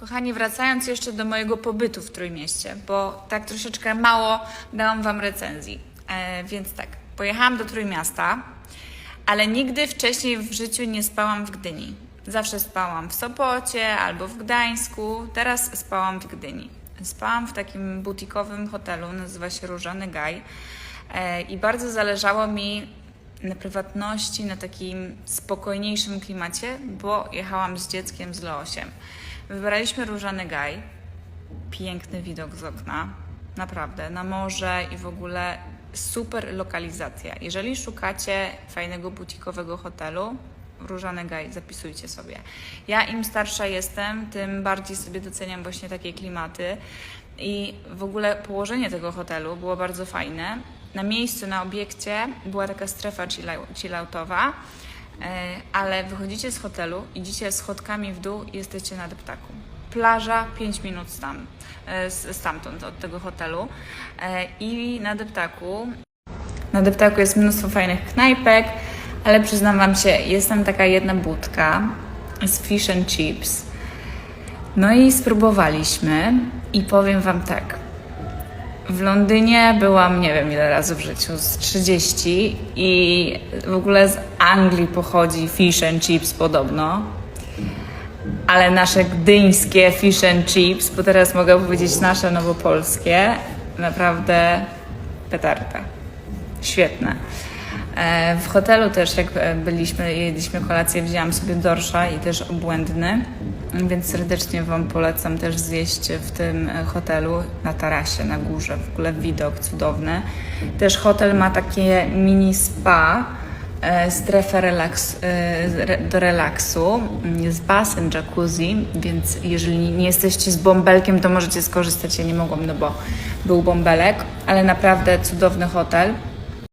Kochani, wracając jeszcze do mojego pobytu w Trójmieście, bo tak troszeczkę mało dałam Wam recenzji. E, więc tak, pojechałam do Trójmiasta, ale nigdy wcześniej w życiu nie spałam w Gdyni. Zawsze spałam w Sopocie albo w Gdańsku, teraz spałam w Gdyni. Spałam w takim butikowym hotelu, nazywa się Różany Gaj e, i bardzo zależało mi na prywatności, na takim spokojniejszym klimacie, bo jechałam z dzieckiem z Leosiem. Wybraliśmy Różany Gaj, piękny widok z okna, naprawdę, na morze i w ogóle super lokalizacja. Jeżeli szukacie fajnego butikowego hotelu, Różany Gaj, zapisujcie sobie. Ja im starsza jestem, tym bardziej sobie doceniam właśnie takie klimaty i w ogóle położenie tego hotelu było bardzo fajne. Na miejscu, na obiekcie była taka strefa chill- chilloutowa, e, ale wychodzicie z hotelu, idziecie schodkami w dół i jesteście na deptaku. Plaża 5 minut tam, e, stamtąd, od tego hotelu. E, I na deptaku na deptaku jest mnóstwo fajnych knajpek, ale przyznam Wam się, jest tam taka jedna budka z fish and chips. No i spróbowaliśmy i powiem Wam tak. W Londynie byłam nie wiem ile razy w życiu, z 30 i w ogóle z Anglii pochodzi fish and chips podobno. Ale nasze gdyńskie fish and chips, bo teraz mogę powiedzieć nasze nowopolskie, naprawdę petarda. Świetne. E, W hotelu też, jak e, byliśmy, jedliśmy kolację, wzięłam sobie dorsza i też obłędny, więc serdecznie Wam polecam też zjeść w tym e, hotelu na tarasie, na górze. W ogóle widok cudowny. Też hotel ma takie mini spa, strefę relaks, re- do relaksu. Jest basen, jacuzzi, więc jeżeli nie jesteście z bąbelkiem, to możecie skorzystać. Ja nie mogłam, no bo był bąbelek, ale naprawdę cudowny hotel.